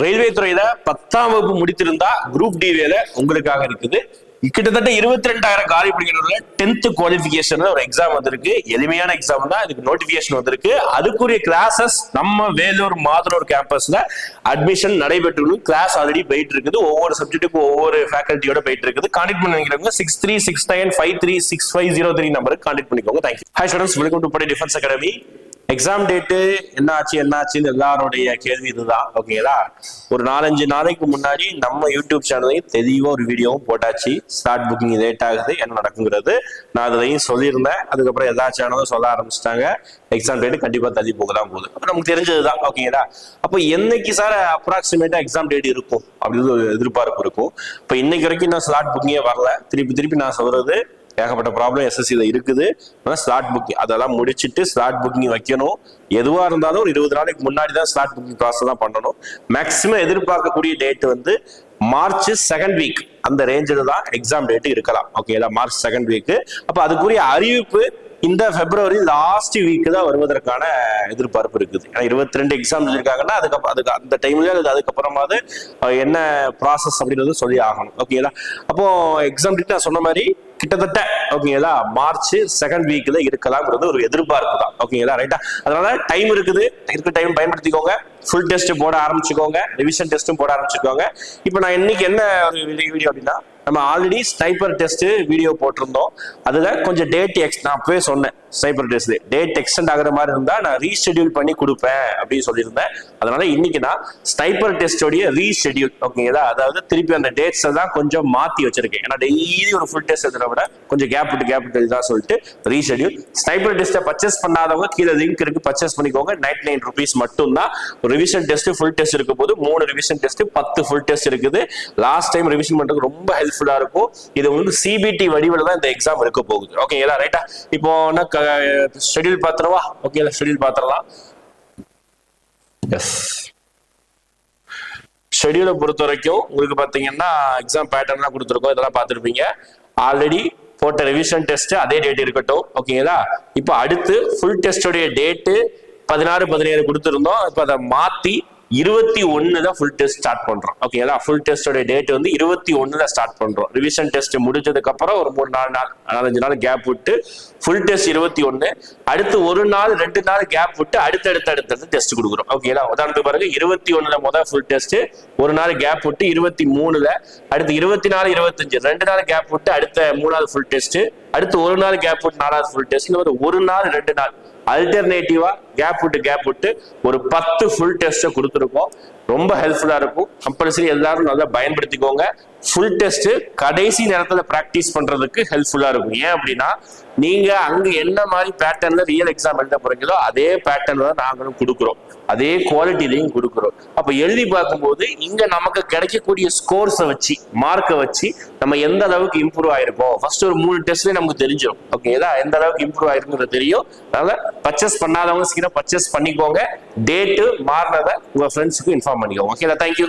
Railway துறையில பத்தாம் வகுப்பு முடித்திருந்தா குரூப் டி வேலை உங்களுக்காக இருக்குது. கிட்டத்தட்ட இருபத்தி ரெண்டாயிரம் காலி பிடிக்கிறதுல டென்த் குவாலிஃபிகேஷன் ஒரு எக்ஸாம் வந்திருக்கு. எளிமையான எக்ஸாம் தான். இதுக்கு நோட்டிபிகேஷன் வந்திருக்கு. அதுக்குரிய கிளாஸஸ் நம்ம வேலூர் மாதனூர் கேம்பஸ்ல அட்மிஷன் நடைபெற்று கிளாஸ் ஆல்ரெடி போயிட்டு இருக்குது. ஒவ்வொரு சப்ஜெக்ட்டுக்கும் ஒவ்வொரு ஃபேக்கல்ட்டியோட போயிட்டு இருக்குது. கான்டெக்ட் பண்ணி six three six nine five three six five zero three நம்பருக்கு கான்டெக்ட் பண்ணிக்கோங்க. Thank you hi students welcome to Padi defence academy exam date என்ன ஆச்சு எல்லாருடைய கேள்வி இதுதான். ஓகேங்களா ஒரு நாலஞ்சு நாளைக்கு முன்னாடி நம்ம யூடியூப் சேனலையும் தெளிவாக ஒரு வீடியோவும் போட்டாச்சு. ஸ்டார்ட் புக்கிங் லேட் ஆகுது என்ன நடக்குங்கிறது நான் அதுலையும் சொல்லியிருந்தேன். அதுக்கப்புறம் எல்லா சேனலும் சொல்ல ஆரம்பிச்சிட்டாங்க. எக்ஸாம் டேட்டு கண்டிப்பாக தள்ளி போக தான் போகுது. அப்ப நமக்கு தெரிஞ்சதுதான். ஓகேங்களா அப்போ என்னைக்கு சார் அப்ராக்சிமேட்டாக எக்ஸாம் டேட் இருக்கும்? அப்படின்னு ஒரு எதிர்பார்ப்பு இருக்கும். இப்போ இன்னைக்கு வரைக்கும் இன்னும் ஸ்லாட் புக்கிங்கே வரல. திருப்பி திருப்பி நான் சொல்றது ஏகப்பட்ட ப்ராப்ளம் எஸ்எஸ்சியில் இருக்குது. ஆனால் ஸ்லாட் புக்கிங் அதெல்லாம் முடிச்சுட்டு ஸ்லாட் புக்கிங் வைக்கணும். எதுவாக இருந்தாலும் ஒரு இருபது நாளைக்கு முன்னாடி தான் ஸ்லாட் புக்கிங் ப்ராசஸ் தான் பண்ணணும். மேக்ஸிமம் எதிர்பார்க்கக்கூடிய டேட் வந்து மார்ச் செகண்ட் வீக் அந்த ரேஞ்சில் தான் எக்ஸாம் டேட் இருக்கலாம். ஓகேங்களா மார்ச் செகண்ட் வீக்கு அப்போ அதுக்குரிய அறிவிப்பு இந்த பிப்ரவரி லாஸ்ட் வீக்கு தான் வருவதற்கான எதிர்பார்ப்பு இருக்குது. ஏன்னா இருபத்தி ரெண்டு எக்ஸாம் இருக்காங்கன்னா அதுக்கப்புறம் அதுக்கு அந்த டைம்ல அது அதுக்கப்புறமாவது என்ன ப்ராசஸ் அப்படின்றது சொல்லி ஆகணும். ஓகேங்களா அப்போ எக்ஸாம் டேட் நான் சொன்ன மாதிரி கிட்டத்தட்ட ஓகேங்களா? மார்ச் செகண்ட் வீக்ல இருக்கலாம்ங்கிறது ஒரு எதிர்பார்ப்பு தான். ஓகேங்களா? ரைட்டா அதனால டைம் இருக்குது. இருக்க டைம் பயன்படுத்திக்கோங்க. ஃபுல் டெஸ்ட் போட ஆரம்பிச்சுக்கோங்க. ரிவிஷன் டெஸ்ட்டும் போட ஆரம்பிச்சுக்கோங்க. இப்போ நான் இன்னைக்கு என்ன ஒரு வீடியோ அப்படின்னா நம்ம ஆல்ரெடி ஸ்னைப்பர் டெஸ்ட் வீடியோ போட்டிருந்தோம். அதுல கொஞ்சம் டேட் எக்ஸ் நான் அப்பவே சொன்னேன். ஸ்னைப்பர் டெஸ்ட் டேட் எக்ஸ்டெண்ட் ஆகுற மாதிரி இருந்தா நான் ரீஷெடியூல் பண்ணி கொடுப்பேன் அப்படின்னு சொல்லியிருந்தேன். அதனால இன்னைக்கு நான் ஸ்னைப்பர் டெஸ்டோடைய ரீஷெடியூல் ஓகேங்களா? அதாவது திருப்பி அந்த டேட்ஸை தான் கொஞ்சம் மாத்தி வச்சிருக்கேன். ஏன்னா டெய்லி ஒரு ஃபுல் டெஸ்ட் எழுதுறத விட கொஞ்சம் கேப் கேபிட்டல் கேபிட்டல் தான் சொல்லிட்டு ரீஷெடியூல் ஸ்னைப்பர் டெஸ்ட்டை பர்ச்சேஸ் பண்ணாதவங்க கீழே லிங்க் இருக்கு பர்ச்சேஸ் பண்ணிக்கோங்க. நைன்டி நைன் ருபீஸ் மட்டும் தான் ரிவிஷன் டெஸ்ட் ஃபுல் டெஸ்ட் இருக்கும் போது மூணு ரிவிஷன் டெஸ்ட் பத்து ஃபுல் டெஸ்ட் இருக்குது. லாஸ்ட் டைம் ரிவிஷன் பண்றதுக்கு ரொம்ப ஹெல்ப்ஃபுல்லா இருக்கும். இது உங்களுக்கு சிபிடி வடிவில் தான் இந்த எக்ஸாம் இருக்க போகுது. ஓகேங்களா ரைட்டா இப்போ ஷெட்யூல் பார்த்துருவா ஓகேங்களா ஷெட்யூல் பார்த்துடலாம். எஸ் ஷெடியூலை பொறுத்த வரைக்கும் உங்களுக்கு பார்த்தீங்கன்னா எக்ஸாம் பேட்டர்ன்லாம் கொடுத்துருக்கோம். இதெல்லாம் பார்த்துருப்பீங்க. ஆல்ரெடி போட்ட ரிவிஷன் டெஸ்ட் அதே டேட் இருக்கட்டும் ஓகேங்களா இப்போ அடுத்து ஃபுல் டெஸ்டோடைய டேட்டு பதினாறு பதினேழு கொடுத்துருந்தோம். இப்போ அதை மாற்றி இருபத்தி ஒன்னு தான் ஃபுல் டெஸ்ட் ஸ்டார்ட் பண்றோம். ஓகேங்களா ஃபுல் டெஸ்டோட டேட் வந்து இருபத்தி ஒண்ணுல ஸ்டார்ட் பண்றோம். ரிவிஷன் டெஸ்ட் முடிஞ்சதுக்கு அப்புறம் ஒரு மூணு நாலு நாள் நாலஞ்சு நாள் கேப் விட்டு ஃபுல் டெஸ்ட் இருபத்தி ஒன்னு அடுத்து ஒரு நாள் ரெண்டு நாள் கேப் விட்டு அடுத்தடுத்து அடுத்தடுத்து டெஸ்ட் கொடுக்குறோம். ஓகேங்களா உதாரணத்துக்கு பாருங்க இருபத்தி ஒன்றில் முதல் ஃபுல் டெஸ்ட் ஒரு நாள் கேப் விட்டு இருபத்தி மூணுல அடுத்து இருபத்தி நாலு இருபத்தஞ்சு ரெண்டு நாள் கேப் விட்டு அடுத்த மூணாவது ஃபுல் டெஸ்ட் அடுத்து ஒரு நாள் கேப் விட்டு நாலாவது ஃபுல் டெஸ்ட் ஒரு ஒரு நாள் ரெண்டு நாள். அல்டர்னேட்டிவா கேப் விட்டு கேப் விட்டு ஒரு பத்து ஃபுல் டெஸ்ட்டை கொடுத்துருக்கோம். ரொம்ப ஹெல்ப்ஃபுல்லா இருக்கும். கம்பல்சரி எல்லாரும் நல்லா பயன்படுத்திக்கோங்க. ஃபுல் டெஸ்ட் கடைசி நேரத்துல ப்ராக்டிஸ் பண்றதுக்கு ஹெல்ப்ஃபுல்லா இருக்கும். ஏன் அப்படின்னா நீங்க அங்க என்ன மாதிரி பேட்டர்ன்ல ரியல் எக்ஸாம் எழுத போறீங்களோ அதே பேட்டர்ன் தான் நாங்களும் கொடுக்குறோம். அதே குவாலிட்டிலையும் கொடுக்குறோம். அப்ப எழுதி பார்க்கும்போது இங்க நமக்கு கிடைக்கக்கூடிய ஸ்கோர்ஸை வச்சு மார்க்கை வச்சு நம்ம எந்த அளவுக்கு இம்ப்ரூவ் ஆயிருக்கோம்? ஃபர்ஸ்ட் ஒரு மூணு டெஸ்ட்லேயே நமக்கு தெரிஞ்சிடும் ஓகேதா எந்த அளவுக்கு இம்ப்ரூவ் ஆயிருக்குங்கிறது தெரியும். அதனால பர்ச்சேஸ் பண்ணாதவங்க சீக்கிரம் பர்ச்சேஸ் பண்ணிக்கோங்க. டேட்டு மாறினதை உங்க ஃப்ரெண்ட்ஸுக்கு இன்ஃபார்ம் பண்ணிக்கோங்க. ஓகேங்களா தேங்க்யூ